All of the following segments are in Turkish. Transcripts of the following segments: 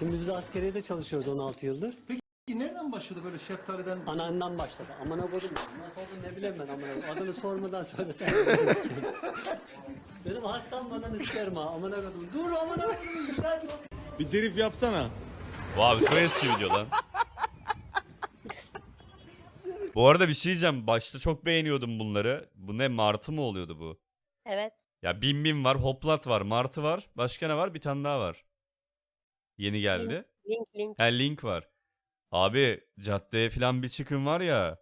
Şimdi biz askeriyede çalışıyoruz 16 yıldır. Peki nereden başladı böyle şeftaliden? Anandan başladı. Amına koydum. Nasıl oldu ne bileyim ben amına koydum. Adını sormadan söylesen. Benim hastam bana sikerim ha. Amına koydum. Dur amına koydum. Güzel Bir drift yapsana. Vay çok eski video lan. Bu arada bir şey diyeceğim. Başta çok beğeniyordum bunları. Bu ne martı mı oluyordu bu? Evet. Ya Bim Bim var, Hoplat var, Martı var. Başka ne var? Bir tane daha var. Yeni geldi. Link link. Ha Link var. Abi caddeye falan bir çıkın var ya.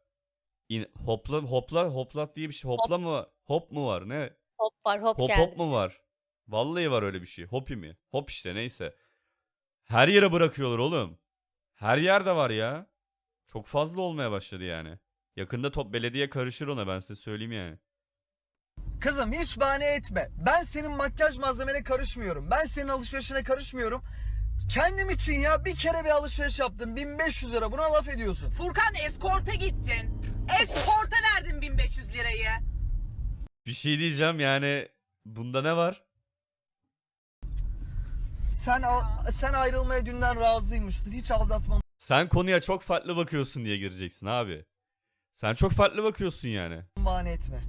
İn, hopla hopla hoplat diye bir şey. Hopla mı? Hop mu var? Ne? Hop var hop, Hop geldi. hop mu var? Vallahi var öyle bir şey. Hopi mi? Hop işte neyse. Her yere bırakıyorlar oğlum. Her yerde var ya. Çok fazla olmaya başladı yani. Yakında top belediye karışır ona ben size söyleyeyim yani. Kızım hiç bahane etme. Ben senin makyaj malzemene karışmıyorum. Ben senin alışverişine karışmıyorum. Kendim için ya bir kere bir alışveriş yaptım. 1500 lira buna laf ediyorsun. Furkan eskorta gittin. Eskorta verdin 1500 lirayı. Bir şey diyeceğim yani bunda ne var? Sen al- sen ayrılmaya dünden razıymışsın. Hiç aldatmam. Sen konuya çok farklı bakıyorsun diye gireceksin abi. Sen çok farklı bakıyorsun yani. Bahane etme.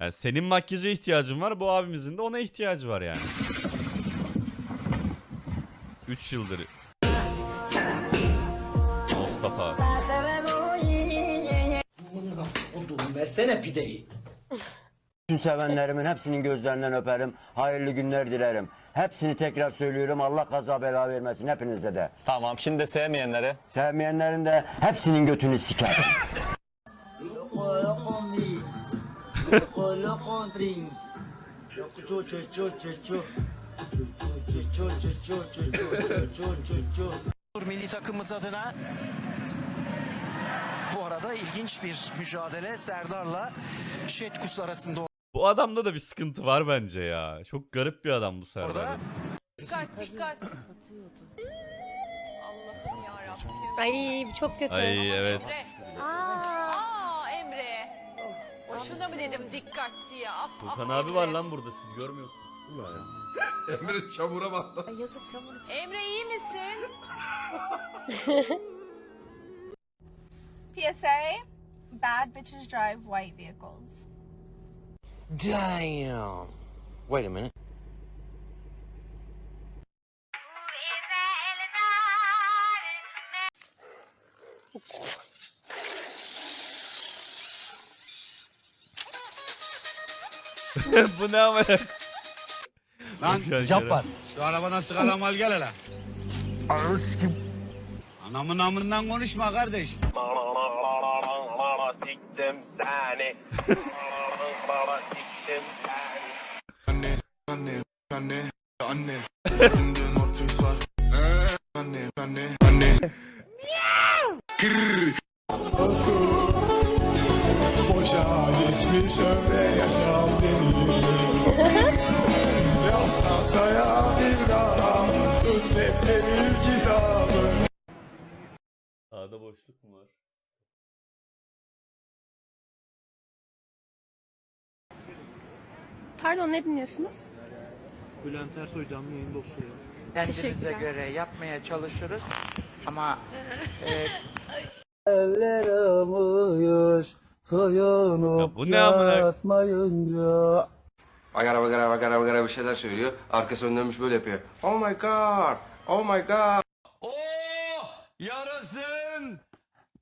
Yani senin makyaja ihtiyacın var, bu abimizin de ona ihtiyacı var yani. 3 yıldır. Mustafa. Tüm sevenlerimin hepsinin gözlerinden öperim. Hayırlı günler dilerim. Hepsini tekrar söylüyorum. Allah kaza bela vermesin hepinize de. Tamam şimdi de sevmeyenlere. Sevmeyenlerin de hepsinin götünü siker. Milli takımımız adına bu arada ilginç bir mücadele Serdar'la Şetkus arasında Bu adamda da bir sıkıntı var bence ya. Çok garip bir adam bu Serdar. Dikkat dikkat. Allah'ım yarabbim. Ay çok kötü. Ay evet. Emre. Aa. Emre. Boşuna mı dedim dikkat diye. Furkan abi var lan burada siz görmüyorsunuz. Emre çamura bak. Ay yazık çamur. Emre iyi misin? PSA Bad bitches drive white vehicles. Damn. Wait a minute. bu ne ama? Lan Yok cep ya, var. Şu arabana sigara mal gel hele. Ananı sikim. Anamın amından konuşma kardeş. Siktim seni. Siktim seni. Anne, anne, anne, anne. Önümde Norfix var. Anne, anne, anne. Kırr. Boşa geçmiş ömre yaşam denilir. Bir daha tut defterim kitabı. Sağda boşluk mu var? Pardon ne dinliyorsunuz? Kendimize göre yapmaya çalışırız ama Eller almış soyunup Ya bu ne amına- yatmayınca. Bagara bagara bagara bagara bir şeyler söylüyor. Arkası dönmüş böyle yapıyor. Oh my god. Oh my god. Oh! Yarasın!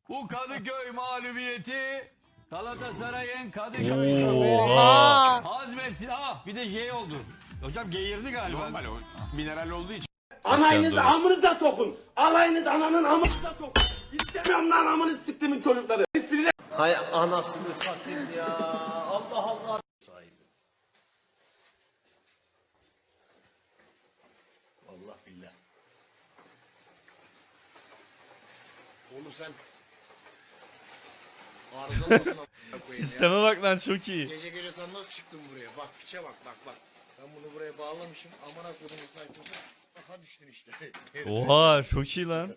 Bu Kadıköy mağlubiyeti Galatasaray'ın Kadıköy Oha. Hazmetsin. Ah bir de G oldu. Hocam geğirdi galiba. Mineral olduğu için. Anayınızı amınıza sokun. Alayınız ananın amınıza sokun. İstemiyorum lan amını siktimin çocukları. Hay anasını satayım ya. Allah Allah. Allah billah. Oğlum sen koyayım ya? Sisteme bak lan çok iyi. Gece gece sen nasıl çıktın buraya? Bak piçe bak bak bak. Ben bunu buraya bağlamışım. Amına kodumun sayfası. Aha düştün işte. Oha çok iyi lan.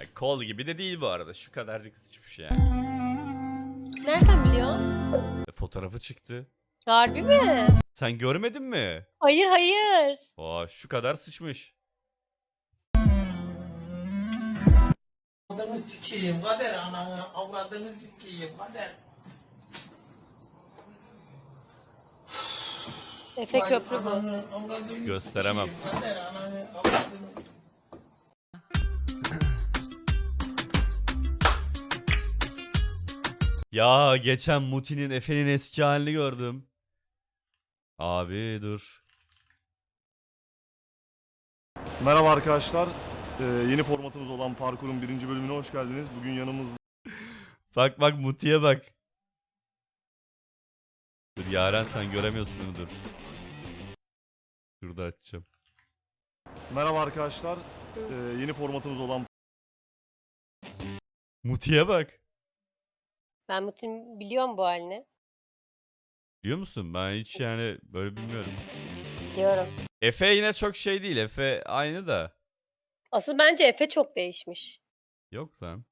Ya, Kol gibi de değil bu arada. Şu kadarcık sıçmış yani. Nereden biliyorsun? E, fotoğrafı çıktı. Harbi mi? Sen görmedin mi? Hayır hayır. Aa şu kadar sıçmış. Avradını sikeyim kader ananı. Avradını sikeyim kader. Efe köprü bu. Ananı, avradını Gösteremem. sikeyim Kader ananı. Avradını. Ya geçen Muti'nin Efe'nin eski halini gördüm. Abi dur. Merhaba arkadaşlar. Ee, yeni formatımız olan parkurun birinci bölümüne hoş geldiniz. Bugün yanımızda Bak bak Muti'ye bak. Dur Yaren sen göremiyorsun onu dur. Şurada açacağım. Merhaba arkadaşlar. Ee, yeni formatımız olan Muti'ye bak. Ben Mutin biliyorum bu halini. Biliyor musun? Ben hiç yani böyle bilmiyorum. Biliyorum. Efe yine çok şey değil. Efe aynı da. Asıl bence Efe çok değişmiş. Yok lan.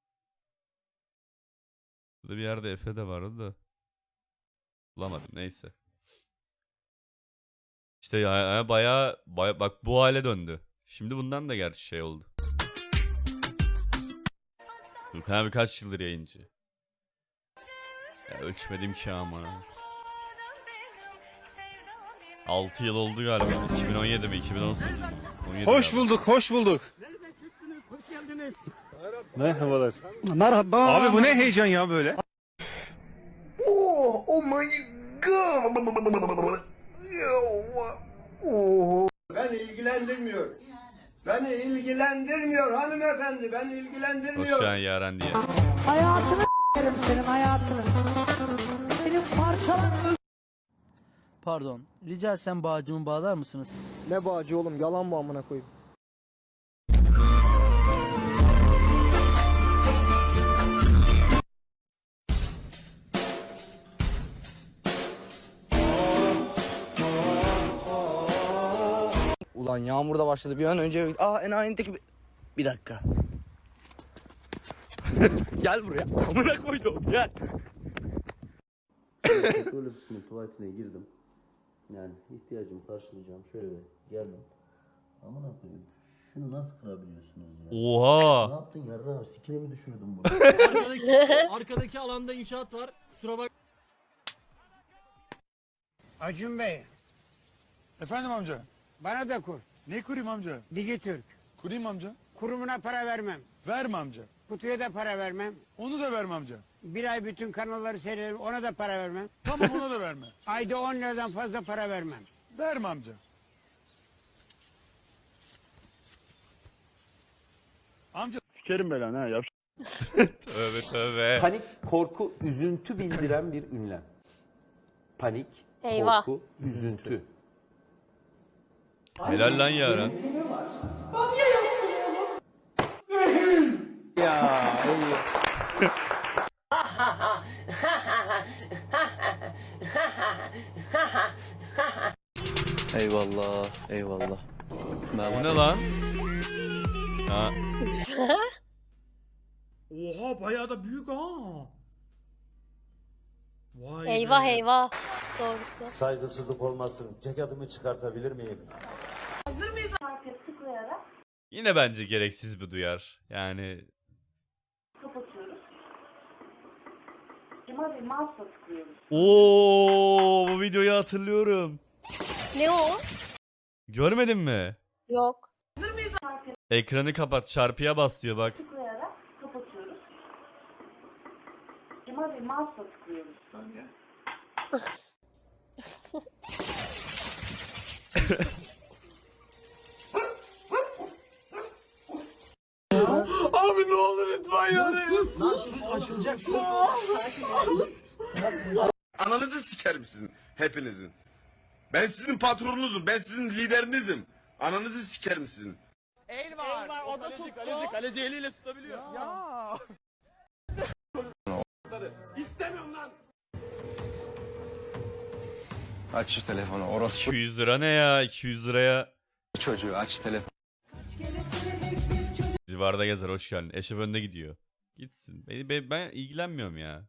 Burada bir yerde Efe de vardı da. Bulamadım neyse. İşte ya, ya bayağı, bayağı bak bu hale döndü. Şimdi bundan da gerçi şey oldu. Gürkan birkaç yıldır yayıncı. Ya ölçmedim ki ama. 6 yıl oldu galiba. 2017 mi 2018 mi? 17 Hoş galiba. bulduk, hoş bulduk. Merhabalar. Merhaba. Abi bu ne heyecan ya böyle? Beni ilgilendirmiyor. Beni ilgilendirmiyor hanımefendi. Beni ilgilendirmiyor. Hoş geldin Yaren diye. Hayatını s**erim senin hayatını. Senin parçalarını Pardon. Rica etsem bağcımı bağlar mısınız? Ne bağcı oğlum yalan mı amına koyayım? Ulan yağmur da başladı bir an önce. Aa enayindeki bir... Bir dakika. gel buraya. Amına koydum gel. Tuvaletine, tuvaletine girdim. Yani ihtiyacımı karşılayacağım. Şöyle geldim. Aman koyayım. Şunu nasıl kırabiliyorsunuz ya? Ne Oha. yaptın yarra? Sikine mi düşürdün bunu? Arkadaki alanda inşaat var. Kusura bak. Acun Bey Efendim amca. bana da kur. Ne kurayım amca? Digitürk. Kurayım amca. Kurumuna para vermem. Verme amca. Kutuya da para vermem. Onu da verme amca. Bir ay bütün kanalları seyrederim ona da para vermem. Tamam ona da verme. Ayda 10 liradan fazla para vermem. Verme amca. Amca Sikerim belanı ha. Yap. Tövbe tövbe. Panik, korku, üzüntü bildiren bir ünlem. Panik, Eyvah. korku, üzüntü. Helal lan Yaren. Eyvallah, eyvallah. Bu ne lan? Ha. Oha bayağı da büyük ha. Vay Eyvah eyvah. Doğrusu. Saygısızlık olmasın. Ceketimi çıkartabilir miyim? Yine bence gereksiz bir duyar. Yani kapatıyoruz. Cima bir mouse'la tıklıyoruz. Oo bu videoyu hatırlıyorum. Ne o? Görmedin mi? Yok. Ekranı kapat, çarpıya bas diyor bak. Tıklayarak kapatıyoruz. Cima bir mouse'la tıklıyoruz. Abi ne olur lütfen ya. Ananızı sikerim sizin hepinizin. Ben sizin patronunuzum. Ben sizin liderinizim. Ananızı sikerim sizin. El var. o da tuttu. Kaleci, kaleci eliyle tutabiliyor. İstemiyorum lan. Aç şu telefonu. Orası 200 lira ne ya? 200 liraya. çocuğu aç telefonu. Civarda gezer hoş geldin. Eşref önde gidiyor. Gitsin. Beni, ben, ben ilgilenmiyorum ya.